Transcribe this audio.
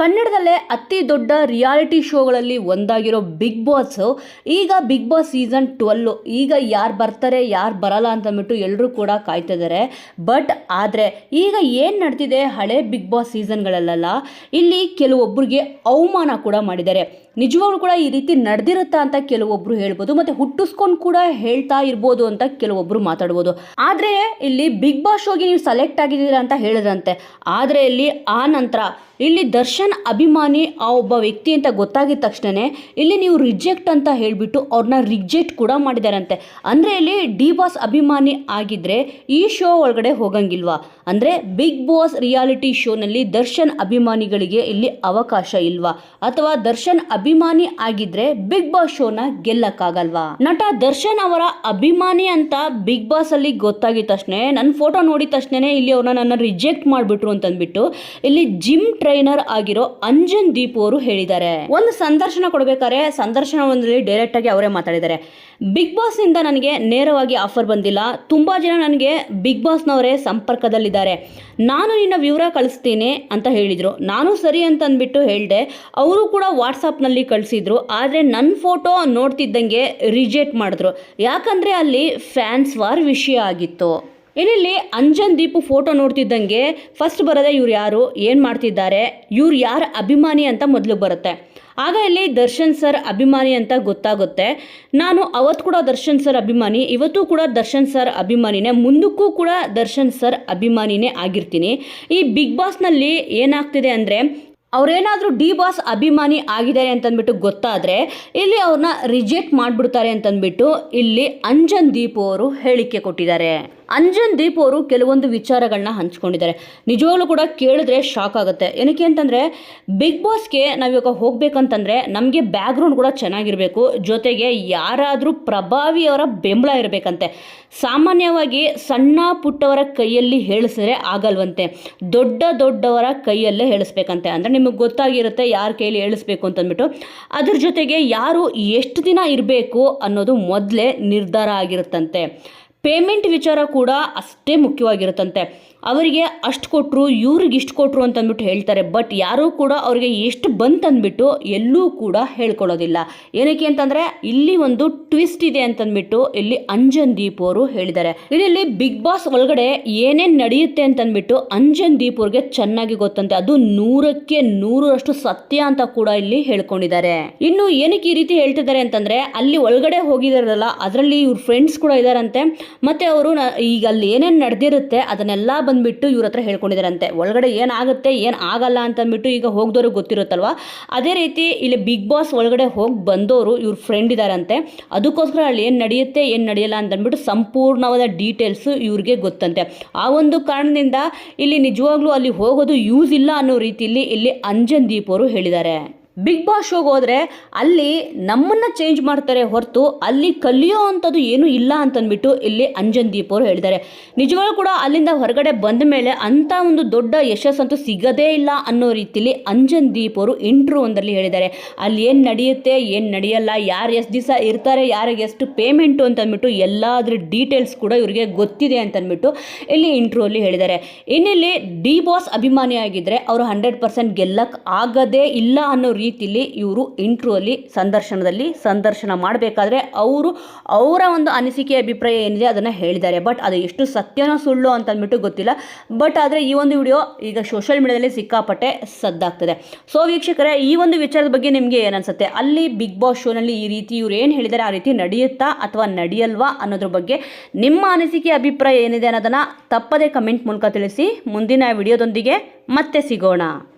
ಕನ್ನಡದಲ್ಲೇ ಅತಿ ದೊಡ್ಡ ರಿಯಾಲಿಟಿ ಶೋಗಳಲ್ಲಿ ಒಂದಾಗಿರೋ ಬಿಗ್ ಬಾಸ್ ಈಗ ಬಿಗ್ ಬಾಸ್ ಸೀಸನ್ ಟ್ವೆಲ್ಲು ಈಗ ಯಾರು ಬರ್ತಾರೆ, ಯಾರು ಬರಲ್ಲ ಅಂತಂದ್ಬಿಟ್ಟು ಎಲ್ಲರೂ ಕೂಡ ಕಾಯ್ತಾ ಇದ್ದಾರೆ ಬಟ್ ಆದರೆ ಈಗ ಏನು ನಡೆದಿದೆ ಹಳೆ ಬಿಗ್ ಬಾಸ್ ಸೀಸನ್ಗಳಲ್ಲೆಲ್ಲ ಇಲ್ಲಿ ಕೆಲವೊಬ್ಬರಿಗೆ ಅವಮಾನ ಕೂಡ ಮಾಡಿದ್ದಾರೆ. ನಿಜವಾಗ್ಲೂ ಕೂಡ ಈ ರೀತಿ ನಡೆದಿರುತ್ತಾ ಅಂತ ಕೆಲವೊಬ್ಬರು ಹೇಳ್ಬೋದು, ಮತ್ತು ಹುಟ್ಟಿಸ್ಕೊಂಡು ಕೂಡ ಹೇಳ್ತಾ ಇರ್ಬೋದು ಅಂತ ಕೆಲವೊಬ್ಬರು ಮಾತಾಡ್ಬೋದು. ಆದರೆ ಇಲ್ಲಿ ಬಿಗ್ ಬಾಸ್ ಶೋಗೆ ನೀವು ಸೆಲೆಕ್ಟ್ ಆಗಿದ್ದೀರಾ ಅಂತ ಹೇಳಿದ್ರಂತೆ. ಆದರೆ ಇಲ್ಲಿ ಆ ನಂತರ, ಇಲ್ಲಿ ದರ್ಶನ್ ಅಭಿಮಾನಿ ಆ ಒಬ್ಬ ವ್ಯಕ್ತಿ ಅಂತ ಗೊತ್ತಾಗಿದ ತಕ್ಷಣವೇ ಇಲ್ಲಿ ನೀವು ರಿಜೆಕ್ಟ್ ಅಂತ ಹೇಳಿಬಿಟ್ಟು ಅವ್ರನ್ನ ರಿಜೆಕ್ಟ್ ಕೂಡ ಮಾಡಿದಾರಂತೆ. ಅಂದರೆ ಇಲ್ಲಿ ಡಿ ಬಾಸ್ ಅಭಿಮಾನಿ ಆಗಿದ್ರೆ ಈ ಶೋ ಒಳಗಡೆ ಹೋಗಂಗಿಲ್ವಾ? ಅಂದರೆ ಬಿಗ್ ಬಾಸ್ ರಿಯಾಲಿಟಿ ಶೋನಲ್ಲಿ ದರ್ಶನ್ ಅಭಿಮಾನಿಗಳಿಗೆ ಇಲ್ಲಿ ಅವಕಾಶ ಇಲ್ವಾ? ಅಥವಾ ದರ್ಶನ್ ಅಭಿಮಾನಿ ಆಗಿದ್ರೆ ಬಿಗ್ ಬಾಸ್ ಶೋನ ಗೆಲ್ಲಕ್ಕಾಗಲ್ವಾ? ನಟ ದರ್ಶನ್ ಅವರ ಅಭಿಮಾನಿ ಅಂತ ಬಿಗ್ ಬಾಸ್ ಅಲ್ಲಿ ಗೊತ್ತಾಗಿದ ತಕ್ಷಣ ನನ್ನ ಫೋಟೋ ನೋಡಿದ ತಕ್ಷಣ ಇಲ್ಲಿ ಅವ್ರನ್ನ ನನ್ನ ರಿಜೆಕ್ಟ್ ಮಾಡಿಬಿಟ್ರು ಅಂತಂದ್ಬಿಟ್ಟು ಇಲ್ಲಿ ಜಿಮ್ ಟ್ರೈನರ್ ಆಗಿರೋ ಅಂಜನ್ ದೀಪು ಅವರು ಹೇಳಿದ್ದಾರೆ. ಒಂದು ಸಂದರ್ಶನ ಕೊಡಬೇಕಾದ್ರೆ ಸಂದರ್ಶನ ಒಂದಲ್ಲಿ ಡೈರೆಕ್ಟ್ ಆಗಿ ಅವರೇ ಮಾತಾಡಿದ್ದಾರೆ. ಬಿಗ್ ಬಾಸ್ನಿಂದ ನನಗೆ ನೇರವಾಗಿ ಆಫರ್ ಬಂದಿಲ್ಲ. ತುಂಬಾ ಜನ ನನಗೆ ಬಿಗ್ ಬಾಸ್ನವರೇ ಸಂಪರ್ಕದಲ್ಲಿದ್ದಾರೆ. ನಾನು ನಿನ್ನ ವಿವರ ಕಳಿಸ್ತೀನಿ ಅಂತ ಹೇಳಿದರು. ನಾನು ಸರಿ ಅಂತ ಅಂದ್ಬಿಟ್ಟು ಹೇಳಿದೆ. ಅವರು ಕೂಡ ವಾಟ್ಸಪ್ನಲ್ಲಿ ಕಳಿಸಿದ್ರು. ಆದರೆ ನನ್ನ ಫೋಟೋ ನೋಡ್ತಿದ್ದಂಗೆ ರಿಜೆಕ್ಟ್ ಮಾಡಿದ್ರು. ಯಾಕಂದರೆ ಅಲ್ಲಿ ಫ್ಯಾನ್ಸ್ ವಾರ್ ವಿಷಯ ಆಗಿತ್ತು. ಇಲ್ಲಿ ಅಂಜನ್ ದೀಪು ಫೋಟೋ ನೋಡ್ತಿದ್ದಂಗೆ ಫಸ್ಟ್ ಬರೋದೆ ಇವ್ರು ಯಾರು? ಏನು ಮಾಡ್ತಿದ್ದಾರೆ? ಇವ್ರು ಯಾರ ಅಭಿಮಾನಿ ಅಂತ ಮೊದಲು ಬರುತ್ತೆ. ಆಗ ಇಲ್ಲಿ ದರ್ಶನ್ ಸರ್ ಅಭಿಮಾನಿ ಅಂತ ಗೊತ್ತಾಗುತ್ತೆ. ನಾನು ಅವತ್ತು ಕೂಡ ದರ್ಶನ್ ಸರ್ ಅಭಿಮಾನಿ, ಇವತ್ತು ಕೂಡ ದರ್ಶನ್ ಸರ್ ಅಭಿಮಾನಿನೇ, ಮುಂದಕ್ಕೂ ಕೂಡ ದರ್ಶನ್ ಸರ್ ಅಭಿಮಾನಿನೇ ಆಗಿರ್ತೀನಿ. ಈ ಬಿಗ್ ಬಾಸ್ನಲ್ಲಿ ಏನಾಗ್ತಿದೆ ಅಂದರೆ, ಅವರೇನಾದರೂ ಡಿ ಬಾಸ್ ಅಭಿಮಾನಿ ಆಗಿದ್ದಾರೆ ಅಂತಂದ್ಬಿಟ್ಟು ಗೊತ್ತಾದರೆ, ಇಲ್ಲಿ ಅವ್ರನ್ನ ರಿಜೆಕ್ಟ್ ಮಾಡಿಬಿಡ್ತಾರೆ ಅಂತಂದ್ಬಿಟ್ಟು ಇಲ್ಲಿ ಅಂಜನ್ ದೀಪು ಅವರು ಹೇಳಿಕೆ ಕೊಟ್ಟಿದ್ದಾರೆ. ಅಂಜನ್ ದೀಪ್ ಅವರು ಕೆಲವೊಂದು ವಿಚಾರಗಳನ್ನ ಹಂಚ್ಕೊಂಡಿದ್ದಾರೆ. ನಿಜವಾಗ್ಲೂ ಕೂಡ ಕೇಳಿದ್ರೆ ಶಾಕ್ ಆಗುತ್ತೆ. ಏನಕ್ಕೆ ಅಂತಂದರೆ ಬಿಗ್ ಬಾಸ್ಗೆ ನಾವಿವಾಗ ಹೋಗ್ಬೇಕಂತಂದರೆ ನಮಗೆ ಬ್ಯಾಕ್ಗ್ರೌಂಡ್ ಕೂಡ ಚೆನ್ನಾಗಿರಬೇಕು. ಜೊತೆಗೆ ಯಾರಾದರೂ ಪ್ರಭಾವಿಯವರ ಬೆಂಬಲ ಇರಬೇಕಂತೆ. ಸಾಮಾನ್ಯವಾಗಿ ಸಣ್ಣ ಪುಟ್ಟವರ ಕೈಯಲ್ಲಿ ಹೇಳಿಸಿದ್ರೆ ಆಗಲ್ವಂತೆ. ದೊಡ್ಡ ದೊಡ್ಡವರ ಕೈಯಲ್ಲೇ ಹೇಳಿಸ್ಬೇಕಂತೆ. ಅಂದರೆ ನಿಮಗೆ ಗೊತ್ತಾಗಿರುತ್ತೆ ಯಾರ ಕೈಯಲ್ಲಿ ಹೇಳಿಸ್ಬೇಕು ಅಂತಂದ್ಬಿಟ್ಟು. ಅದ್ರ ಜೊತೆಗೆ ಯಾರು ಎಷ್ಟು ದಿನ ಇರಬೇಕು ಅನ್ನೋದು ಮೊದಲೇ ನಿರ್ಧಾರ ಆಗಿರುತ್ತಂತೆ. ಪೇಮೆಂಟ್ ವಿಚಾರ ಕೂಡ ಅಷ್ಟೇ ಮುಖ್ಯವಾಗಿರುತ್ತಂತೆ. ಅವರಿಗೆ ಅಷ್ಟು ಕೊಟ್ಟರು ಇವ್ರಿಗೆ ಇಷ್ಟು ಕೊಟ್ಟರು ಅಂತಂದ್ಬಿಟ್ಟು ಹೇಳ್ತಾರೆ. ಬಟ್ ಯಾರೂ ಕೂಡ ಅವರಿಗೆ ಎಷ್ಟು ಬಂತಂದ್ಬಿಟ್ಟು ಎಲ್ಲೂ ಕೂಡ ಹೇಳ್ಕೊಳ್ಳೋದಿಲ್ಲ. ಏನಕ್ಕೆ ಅಂತಂದರೆ, ಇಲ್ಲಿ ಒಂದು ಟ್ವಿಸ್ಟ್ ಇದೆ ಅಂತಂದ್ಬಿಟ್ಟು ಇಲ್ಲಿ ಅಂಜನ್ ದೀಪ್ ಅವರು ಹೇಳಿದ್ದಾರೆ. ಇದರಲ್ಲಿ ಬಿಗ್ ಬಾಸ್ ಒಳಗಡೆ ಏನೇನು ನಡೆಯುತ್ತೆ ಅಂತಂದ್ಬಿಟ್ಟು ಅಂಜನ್ ದೀಪ್ ಅವ್ರಿಗೆ ಚೆನ್ನಾಗಿ ಗೊತ್ತಂತೆ. ಅದು ನೂರಕ್ಕೆ ನೂರರಷ್ಟು ಸತ್ಯ ಅಂತ ಕೂಡ ಇಲ್ಲಿ ಹೇಳ್ಕೊಂಡಿದ್ದಾರೆ. ಇನ್ನು ಏನಕ್ಕೆ ಈ ರೀತಿ ಹೇಳ್ತಿದ್ದಾರೆ ಅಂತಂದರೆ, ಅಲ್ಲಿ ಒಳಗಡೆ ಹೋಗಿದಾರಲ್ಲ, ಅದರಲ್ಲಿ ಇವ್ರ ಫ್ರೆಂಡ್ಸ್ ಕೂಡ ಇದಾರಂತೆ. ಮತ್ತೆ ಅವರು ಈಗ ಅಲ್ಲಿ ಏನೇನು ನಡೆದಿರುತ್ತೆ ಅದನ್ನೆಲ್ಲ ಬಂದುಬಿಟ್ಟು ಇವ್ರ ಹತ್ರ ಹೇಳ್ಕೊಂಡಿದ್ದಾರಂತೆ. ಒಳಗಡೆ ಏನಾಗುತ್ತೆ, ಏನು ಆಗಲ್ಲ ಅಂತಂದ್ಬಿಟ್ಟು ಈಗ ಹೋಗ್ದವ್ರಿಗೆ ಗೊತ್ತಿರುತ್ತಲ್ವಾ? ಅದೇ ರೀತಿ ಇಲ್ಲಿ ಬಿಗ್ ಬಾಸ್ ಒಳಗಡೆ ಹೋಗಿ ಬಂದವರು ಇವ್ರ ಫ್ರೆಂಡ್ ಇದ್ದಾರಂತೆ ಅದಕ್ಕೋಸ್ಕರ ಅಲ್ಲಿ ಏನು ನಡೆಯುತ್ತೆ, ಏನು ನಡೆಯಲ್ಲ ಅಂತಂದ್ಬಿಟ್ಟು ಸಂಪೂರ್ಣವಾದ ಡೀಟೇಲ್ಸು ಇವ್ರಿಗೆ ಗೊತ್ತಂತೆ. ಆ ಒಂದು ಕಾರಣದಿಂದ ಇಲ್ಲಿ ನಿಜವಾಗ್ಲೂ ಅಲ್ಲಿ ಹೋಗೋದು ಯೂಸ್ ಇಲ್ಲ ಅನ್ನೋ ರೀತಿಯಲ್ಲಿ ಇಲ್ಲಿ ಅಂಜನ್ ದೀಪ್ ಅವರು ಹೇಳಿದ್ದಾರೆ. ಬಿಗ್ ಬಾಸ್ ಶೋಗೆ ಹೋದರೆ ಅಲ್ಲಿ ನಮ್ಮನ್ನು ಚೇಂಜ್ ಮಾಡ್ತಾರೆ ಹೊರತು ಅಲ್ಲಿ ಕಲಿಯೋ ಅಂಥದ್ದು ಏನೂ ಇಲ್ಲ ಅಂತಂದ್ಬಿಟ್ಟು ಇಲ್ಲಿ ಅಂಜನ್ ದೀಪ್ ಅವರು ಹೇಳಿದ್ದಾರೆ ನಿಜವಾಗ್ಲೂ ಕೂಡ ಅಲ್ಲಿಂದ ಹೊರಗಡೆ ಬಂದ ಮೇಲೆ ಅಂಥ ಒಂದು ದೊಡ್ಡ ಯಶಸ್ಸಂತೂ ಸಿಗದೇ ಇಲ್ಲ ಅನ್ನೋ ರೀತಿಯಲ್ಲಿ ಅಂಜನ್ ದೀಪ್ ಅವರು ಇಂಟ್ರೂ ಒಂದರಲ್ಲಿ ಹೇಳಿದ್ದಾರೆ. ಅಲ್ಲಿ ಏನು ನಡೆಯುತ್ತೆ, ಏನು ನಡೆಯಲ್ಲ, ಯಾರು ಎಷ್ಟು ದಿವಸ ಇರ್ತಾರೆ ಯಾರಿಗೆ ಎಷ್ಟು ಪೇಮೆಂಟು ಅಂತಂದ್ಬಿಟ್ಟು ಎಲ್ಲಾದ್ರ ಡೀಟೇಲ್ಸ್ ಕೂಡ ಇವರಿಗೆ ಗೊತ್ತಿದೆ ಅಂತಂದ್ಬಿಟ್ಟು ಇಲ್ಲಿ ಇಂಟ್ರೂ ಅಲ್ಲಿ ಹೇಳಿದ್ದಾರೆ. ಇನ್ನಿಲ್ಲಿ ಡಿ ಬಾಸ್ ಅಭಿಮಾನಿಯಾಗಿದ್ದರೆ ಅವರು ಹಂಡ್ರೆಡ್ ಪರ್ಸೆಂಟ್ ಗೆಲ್ಲಕ್ಕೆ ಆಗದೇ ಇಲ್ಲ ಅನ್ನೋ ರೀತಿಲಿ ಇವರು ಇಂಟ್ರೂ ಅಲ್ಲಿ ಸಂದರ್ಶನದಲ್ಲಿ ಸಂದರ್ಶನ ಮಾಡಬೇಕಾದ್ರೆ ಅವರು ಅವರ ಒಂದು ಅನಿಸಿಕೆ ಅಭಿಪ್ರಾಯ ಏನಿದೆ ಅದನ್ನು ಹೇಳಿದ್ದಾರೆ. ಬಟ್ ಅದು ಎಷ್ಟು ಸತ್ಯನೋ ಸುಳ್ಳು ಅಂತ ಅಂದ್ಬಿಟ್ಟು ಗೊತ್ತಿಲ್ಲ. ಬಟ್ ಆದರೆ ಈ ಒಂದು ವಿಡಿಯೋ ಈಗ ಸೋಷಿಯಲ್ ಮೀಡಿಯಾದಲ್ಲಿ ಸಿಕ್ಕಾಪಟ್ಟೆ ಸದ್ದಾಗ್ತದೆ. ಸೊ ವೀಕ್ಷಕರೇ, ಈ ಒಂದು ವಿಚಾರದ ಬಗ್ಗೆ ನಿಮಗೆ ಏನನ್ಸುತ್ತೆ? ಅಲ್ಲಿ ಬಿಗ್ ಬಾಸ್ ಶೋನಲ್ಲಿ ಈ ರೀತಿ ಇವ್ರು ಏನು ಹೇಳಿದ್ದಾರೆ, ಆ ರೀತಿ ನಡೆಯುತ್ತಾ ಅಥವಾ ನಡೆಯಲ್ವಾ ಅನ್ನೋದ್ರ ಬಗ್ಗೆ ನಿಮ್ಮ ಅನಿಸಿಕೆ ಅಭಿಪ್ರಾಯ ಏನಿದೆ ಅನ್ನೋದನ್ನು ತಪ್ಪದೇ ಕಮೆಂಟ್ ಮೂಲಕ ತಿಳಿಸಿ. ಮುಂದಿನ ವಿಡಿಯೋದೊಂದಿಗೆ ಮತ್ತೆ ಸಿಗೋಣ.